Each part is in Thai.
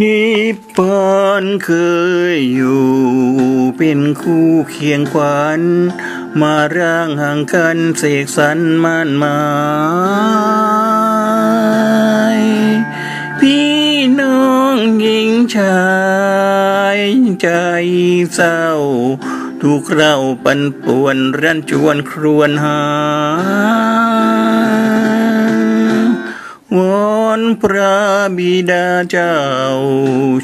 นิพพานเคยอยู่เป็นคู่เคียงขวัญมาร่างห่างกันเสกสรรมันหมาย พี่น้องหญิงชายใจเศร้าถูกเราปันป่วนรันจวนครวนหาวอนพระบิดาเจ้า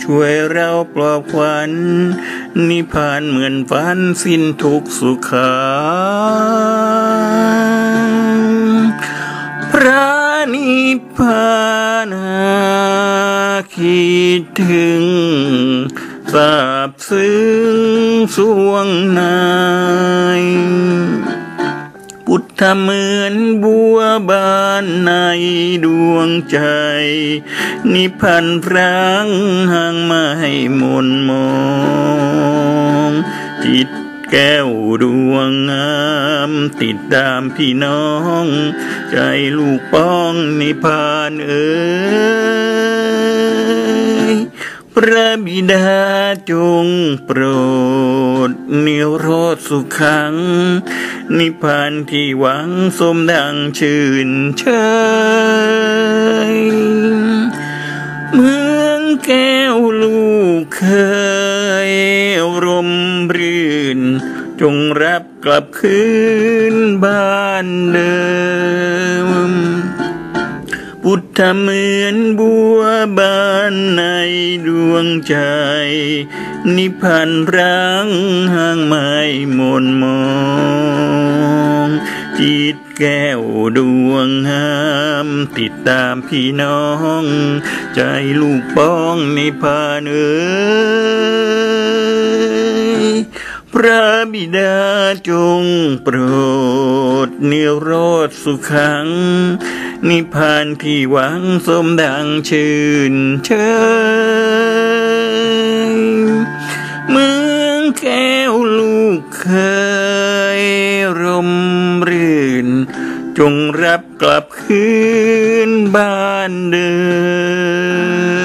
ช่วยเราปลอบขวัญนิพพานเหมือนฝันสิ้นทุกสุขา คิดถึงทราบซึ้งสวงในพุทธเหมือนบัวบานในดวงใจ นิพพันธ์พรังห่างไม่มนมองจิตแก้วดวงงามติดตามพี่น้อง ใจลูกป้องนิพานเอ๋ย ระบิดาจงโปรดนิโรธสุขัง นิพพานที่หวังสมดังชื่นเชยเมืองแก้วลูกเคยรมรื่น จงรับกลับคืนบ้านเดิม พุทธเหมือนบัวบานในดวงใจ นิพพานรังห่างไม่มนมอง จิตแก้วดวงงาม ติดตามพี่น้อง ใจลูกป้องนิพพานเอ๋ยพระบิดาจงโปรดเนิโรธสุขัง นิพพานที่หวังสมดังชื่นเชยเมืองแก้วลูกเคยรมรื่น จงรับกลับคืนบ้านเดิม